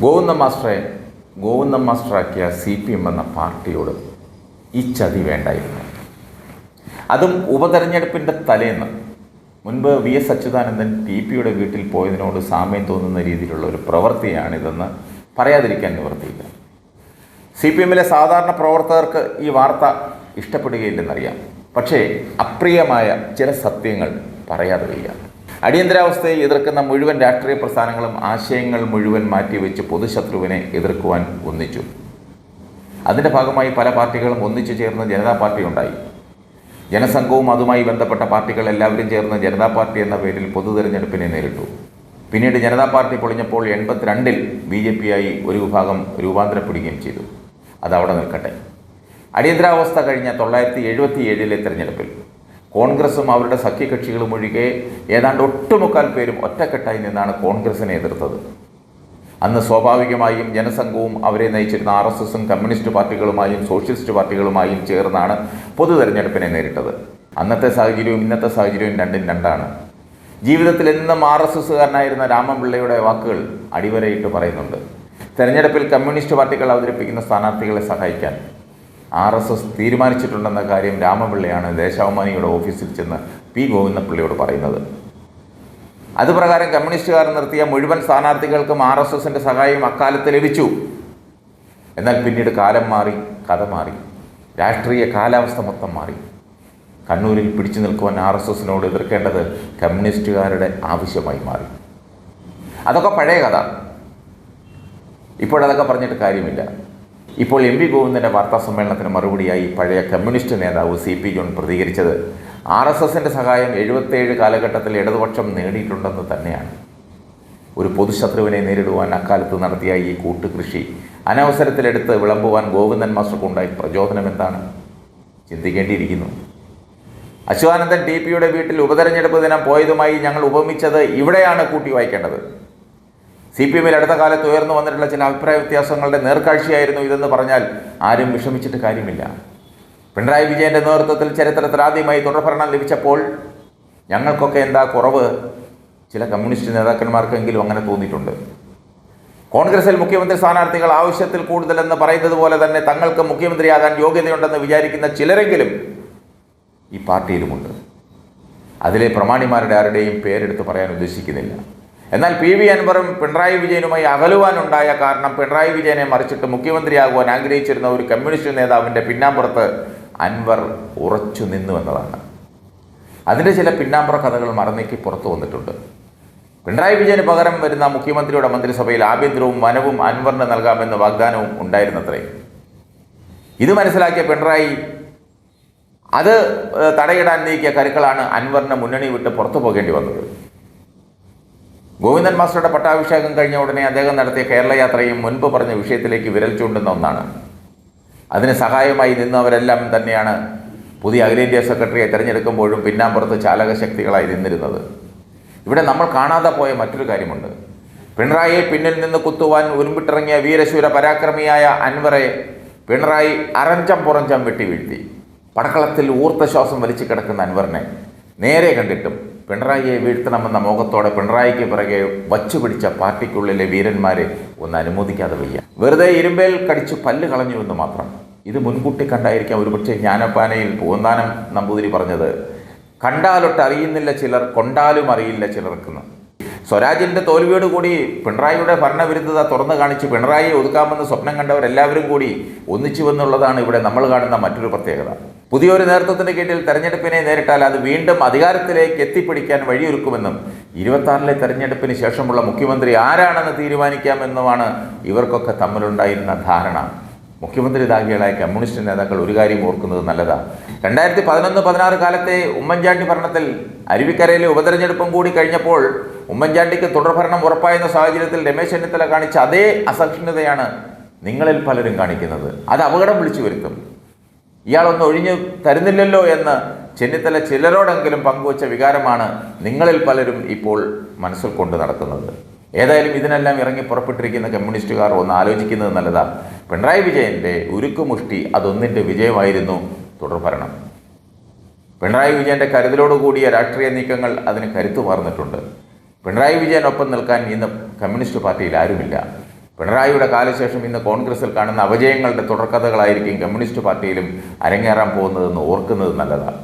ഗോവിന്ദ മാസ്റ്ററെ ഗോവിന്ദ മാസ്റ്ററാക്കിയ C P M എന്ന പാർട്ടിയോട് ഈ ചതി വേണ്ടായിരുന്നു. അതും ഉപതെരഞ്ഞെടുപ്പിന്റെ തലേന്ന് മുൻപ് വി എസ് അച്യുതാനന്ദൻ ടി പിയുടെ വീട്ടിൽ പോയതിനോട് സാമ്യം തോന്നുന്ന രീതിയിലുള്ള ഒരു പ്രവൃത്തിയാണിതെന്ന് പറയാതിരിക്കാൻ നിവർത്തിയില്ല സി പി എമ്മിലെ സാധാരണ പ്രവർത്തകർക്ക് ഈ വാർത്ത ഇഷ്ടപ്പെടുകയില്ലെന്നറിയാം. പക്ഷേ അപ്രിയമായ ചില സത്യങ്ങൾ പറയാതെ വയ്യ. അടിയന്തരാവസ്ഥയെ എതിർക്കുന്ന മുഴുവൻ രാഷ്ട്രീയ പ്രസ്ഥാനങ്ങളും ആശയങ്ങൾ മുഴുവൻ മാറ്റിവെച്ച് പൊതുശത്രുവിനെ എതിർക്കുവാൻ ഒന്നിച്ചു. അതിന്റെ ഭാഗമായി പല പാർട്ടികളും ഒന്നിച്ചു ചേർന്ന് ജനതാ പാർട്ടി ഉണ്ടായി. ജനസംഘവും അതുമായി ബന്ധപ്പെട്ട പാർട്ടികൾ എല്ലാവരും ചേർന്ന് ജനതാ പാർട്ടി എന്ന പേരിൽ പൊതു തെരഞ്ഞെടുപ്പിനെ നേരിട്ടു. പിന്നീട് ജനതാ പാർട്ടി പൊളിഞ്ഞപ്പോൾ എൺപത്തിരണ്ടിൽ ബി ജെ പി ആയി ഒരു വിഭാഗം രൂപാന്തരപ്പെടുകയും ചെയ്തു. അതവിടെ നിൽക്കട്ടെ. അടിയന്തരാവസ്ഥ കഴിഞ്ഞ തൊള്ളായിരത്തി എഴുപത്തി ഏഴിലെ തെരഞ്ഞെടുപ്പിൽ കോൺഗ്രസും അവരുടെ സഖ്യകക്ഷികളും ഒഴികെ ഏതാണ്ട് ഒട്ടുമുക്കാൽ പേരും ഒറ്റക്കെട്ടായി നിന്നാണ് കോൺഗ്രസിനെ എതിർത്തത്. അന്ന് സ്വാഭാവികമായും ജനസംഘവും അവരെ നയിച്ചിരുന്ന ആർ എസ് എസും കമ്മ്യൂണിസ്റ്റ് പാർട്ടികളുമായും സോഷ്യലിസ്റ്റ് പാർട്ടികളുമായും ചേർന്നാണ് പൊതു തെരഞ്ഞെടുപ്പിനെ നേരിട്ടത്. അന്നത്തെ സാഹചര്യവും ഇന്നത്തെ സാഹചര്യവും രണ്ടും രണ്ടാണ്. ജീവിതത്തിൽ എന്നും ആർ എസ് എസുകാരനായിരുന്ന രാമൻപിള്ളയുടെ വാക്കുകൾ അടിവരയിട്ട് പറയുന്നുണ്ട്. തെരഞ്ഞെടുപ്പിൽ കമ്മ്യൂണിസ്റ്റ് പാർട്ടികൾ അവതരിപ്പിക്കുന്ന സ്ഥാനാർത്ഥികളെ സഹായിക്കാൻ. ആർ എസ് എസ് തീരുമാനിച്ചിട്ടുണ്ടെന്ന കാര്യം രാമപിള്ളയാണ് ദേശാഭിമാനിയുടെ ഓഫീസിൽ ചെന്ന് പി ഗോവിന്ദപിള്ളയോട് പറയുന്നത്. അതുപ്രകാരം കമ്മ്യൂണിസ്റ്റുകാർ നിർത്തിയ മുഴുവൻ സ്ഥാനാർത്ഥികൾക്കും ആർ എസ് എസിന്റെ സഹായം അക്കാലത്ത് ലഭിച്ചു. എന്നാൽ പിന്നീട് കാലം മാറി കഥ മാറി. രാഷ്ട്രീയ കാലാവസ്ഥ മൊത്തം മാറി. കണ്ണൂരിൽ പിടിച്ചു നിൽക്കുവാൻ ആർ എസ് എസിനോട് എതിർക്കേണ്ടത് കമ്മ്യൂണിസ്റ്റുകാരുടെ ആവശ്യമായി മാറി. അതൊക്കെ പഴയ കഥ. ഇപ്പോഴതൊക്കെ പറഞ്ഞിട്ട് കാര്യമില്ല. ഇപ്പോൾ എം വി ഗോവിന്ദന്റെ വാർത്താ സമ്മേളനത്തിന് മറുപടിയായി പഴയ കമ്മ്യൂണിസ്റ്റ് നേതാവ് സി പി ജോൺ പ്രതികരിച്ചത്. ആർ എസ് എസിന്റെ സഹായം എഴുപത്തേഴ് കാലഘട്ടത്തിൽ ഇടതുപക്ഷം നേടിയിട്ടുണ്ടെന്ന് തന്നെയാണ്. ഒരു പൊതുശത്രുവിനെ നേരിടുവാൻ അക്കാലത്ത് നടത്തിയ ഈ കൂട്ടുകൃഷി അനവസരത്തിലെടുത്ത് വിളമ്പുവാൻ ഗോവിന്ദൻ മാസ്റ്റർക്കുണ്ടായി പ്രചോദനം എന്താണ്? ചിന്തിക്കേണ്ടിയിരിക്കുന്നു. അശ്വാനന്ദൻ ടി പിയുടെ വീട്ടിൽ ഉപതെരഞ്ഞെടുപ്പ് ദിനം പോയതുമായി ഞങ്ങൾ ഉപമിച്ചത് ഇവിടെയാണ് കൂട്ടി വായിക്കേണ്ടത്. സി പി എമ്മിൽ അടുത്ത കാലത്ത് ഉയർന്നു വന്നിട്ടുള്ള ചില അഭിപ്രായ വ്യത്യാസങ്ങളുടെ നേർക്കാഴ്ചയായിരുന്നു ഇതെന്ന് പറഞ്ഞാൽ ആരും വിഷമിച്ചിട്ട് കാര്യമില്ല. പിണറായി വിജയന്റെ നേതൃത്വത്തിൽ ചരിത്രത്തിൽ ആദ്യമായി തുടർഭരണം ലഭിച്ചപ്പോൾ ഞങ്ങൾക്കൊക്കെ എന്താ കുറവ്? ചില കമ്മ്യൂണിസ്റ്റ് നേതാക്കന്മാർക്കെങ്കിലും അങ്ങനെ തോന്നിയിട്ടുണ്ട്. കോൺഗ്രസിൽ മുഖ്യമന്ത്രി സ്ഥാനാർത്ഥികൾ ആവശ്യത്തിൽ കൂടുതലെന്ന് പറയുന്നത് പോലെ തന്നെ തങ്ങൾക്ക് മുഖ്യമന്ത്രിയാകാൻ യോഗ്യതയുണ്ടെന്ന് വിചാരിക്കുന്ന ചിലരെങ്കിലും ഈ പാർട്ടിയിലുമുണ്ട്. അതിലെ പ്രമാണിമാരുടെ ആരുടെയും പേരെടുത്ത് പറയാൻ ഉദ്ദേശിക്കുന്നില്ല. എന്നാൽ പി വി അൻവറും പിണറായി വിജയനുമായി അകലുവാനുണ്ടായ കാരണം പിണറായി വിജയനെ മറിച്ചിട്ട് മുഖ്യമന്ത്രിയാകുവാൻ ആഗ്രഹിച്ചിരുന്ന ഒരു കമ്മ്യൂണിസ്റ്റ് നേതാവിന്റെ പിന്നാമ്പുറത്ത് അൻവർ ഉറച്ചു നിന്നു എന്നതാണ്. അതിന്റെ ചില പിന്നാമ്പുറ കഥകൾ മറന്നേക്ക് പുറത്തു വന്നിട്ടുണ്ട്. പിണറായി വിജയന് പകരം വരുന്ന മുഖ്യമന്ത്രിയുടെ മന്ത്രിസഭയിൽ ആഭ്യന്തരവും വനവും അൻവറിന് നൽകാമെന്ന വാഗ്ദാനവും ഉണ്ടായിരുന്നത്രേ. ഇത് മനസ്സിലാക്കിയ പിണറായി അത് തടയിടാൻ നീക്കിയ കരുക്കളാണ് അൻവറിന് മുന്നണി വിട്ട് പുറത്തു പോകേണ്ടി വന്നത്. ഗോവിന്ദൻ മാസ്റ്ററുടെ പട്ടാഭിഷേകം കഴിഞ്ഞ ഉടനെ അദ്ദേഹം നടത്തിയ കേരള യാത്രയും മുൻപ് പറഞ്ഞ വിഷയത്തിലേക്ക് വിരൽ ചൂണ്ടുന്ന ഒന്നാണ്. അതിന് സഹായമായി നിന്നവരെല്ലാം തന്നെയാണ് പുതിയ അഖിലേന്ത്യാ സെക്രട്ടറിയെ തിരഞ്ഞെടുക്കുമ്പോഴും പിന്നാമ്പുറത്ത് ചാലകശക്തികളായി നിന്നിരുന്നത്. ഇവിടെ നമ്മൾ കാണാതെ പോയ മറ്റൊരു കാര്യമുണ്ട്. പിണറായിയെ പിന്നിൽ നിന്ന് കുത്തുവാൻ ഉരുമ്പിട്ടിറങ്ങിയ വീരശൂര പരാക്രമിയായ അൻവറെ പിണറായി അരഞ്ചം പുറഞ്ചം വെട്ടി വീഴ്ത്തി. പടക്കളത്തിൽ ഊർത്ത ശ്വാസം വലിച്ചു കിടക്കുന്ന അൻവറിനെ നേരെ കണ്ടിട്ടും പിണറായിയെ വീഴ്ത്തണമെന്ന മോഹത്തോടെ പിണറായിക്ക് പിറകെ വച്ചു പിടിച്ച പാർട്ടിക്കുള്ളിലെ വീരന്മാരെ ഒന്ന് അനുമോദിക്കാതെ വയ്യ. വെറുതെ ഇരുമ്പേൽ കടിച്ച് പല്ല് കളഞ്ഞു എന്ന് മാത്രം. ഇത് മുൻകൂട്ടി കണ്ടായിരിക്കാം ഒരുപക്ഷെ ജ്ഞാനപ്പാനയിൽ പൂന്താനം നമ്പൂതിരി പറഞ്ഞത്. കണ്ടാലൊട്ട് അറിയുന്നില്ല ചിലർ കൊണ്ടാലും അറിയില്ല ചിലർക്കെന്ന്. സ്വരാജിന്റെ തോൽവിയോട് കൂടി പിണറായിയുടെ ഭരണവിരുദ്ധത തുറന്നു കാണിച്ച് പിണറായിയെ ഒതുക്കാമെന്ന് സ്വപ്നം കണ്ടവരെല്ലാവരും കൂടി ഒന്നിച്ചു വന്നുള്ളതാണ് ഇവിടെ നമ്മൾ കാണുന്ന മറ്റൊരു പ്രത്യേകത. പുതിയൊരു നേതൃത്വത്തിന്റെ കീഴിൽ തെരഞ്ഞെടുപ്പിനെ നേരിട്ടാൽ അത് വീണ്ടും അധികാരത്തിലേക്ക് എത്തിപ്പിടിക്കാൻ വഴിയൊരുക്കുമെന്നും ഇരുപത്തി തെരഞ്ഞെടുപ്പിന് ശേഷമുള്ള മുഖ്യമന്ത്രി ആരാണെന്ന് തീരുമാനിക്കാമെന്നുമാണ് ഇവർക്കൊക്കെ തമ്മിലുണ്ടായിരുന്ന ധാരണ. മുഖ്യമന്ത്രി ദാഹികളായ കമ്മ്യൂണിസ്റ്റ് നേതാക്കൾ ഒരു കാര്യം ഓർക്കുന്നത് നല്ലതാണ് രണ്ടായിരത്തി പതിനൊന്ന് പതിനാറ് കാലത്തെ ഉമ്മൻചാണ്ടി ഭരണത്തിൽ അരുവിക്കരയിലെ ഉപതെരഞ്ഞെടുപ്പും കൂടി കഴിഞ്ഞപ്പോൾ ഉമ്മൻചാണ്ടിക്ക് തുടർഭരണം ഉറപ്പായെന്ന സാഹചര്യത്തിൽ രമേശ് ചെന്നിത്തല കാണിച്ച അതേ അസഹിഷ്ണുതയാണ് നിങ്ങളിൽ പലരും കാണിക്കുന്നത്. അത് അപകടം വിളിച്ചു വരുത്തും. ഇയാളൊന്ന് ഒഴിഞ്ഞു തരുന്നില്ലല്ലോ എന്ന് ചെന്നിത്തല ചിലരോടെങ്കിലും പങ്കുവച്ച വികാരമാണ് നിങ്ങളിൽ പലരും ഇപ്പോൾ മനസ്സിൽ കൊണ്ട് നടക്കുന്നത് ഏതായാലും ഇതിനെല്ലാം ഇറങ്ങി പുറപ്പെട്ടിരിക്കുന്ന കമ്മ്യൂണിസ്റ്റുകാർ ഒന്ന് ആലോചിക്കുന്നത് നല്ലതാണ് പിണറായി വിജയന്റെ ഉരുക്കുമുഷ്ടി അതൊന്നിന്റെ വിജയമായിരുന്നു തുടർഭരണം പിണറായി വിജയന്റെ കരുതലോടുകൂടിയ രാഷ്ട്രീയ നീക്കങ്ങൾ അതിന് കരുത്തു പകർന്നിട്ടുണ്ട് പിണറായി വിജയനൊപ്പം നിൽക്കാൻ ഇന്ന് കമ്മ്യൂണിസ്റ്റ് പാർട്ടിയിൽ ആരുമില്ല. പിണറായിയുടെ കാലശേഷം ഇന്ന് കോൺഗ്രസിൽ കാണുന്ന അപജയങ്ങളുടെ തുടർക്കഥകളായിരിക്കും കമ്മ്യൂണിസ്റ്റ് പാർട്ടിയിലും അരങ്ങേറാൻ പോകുന്നതെന്ന് ഓർക്കുന്നത് നല്ലതാണ്.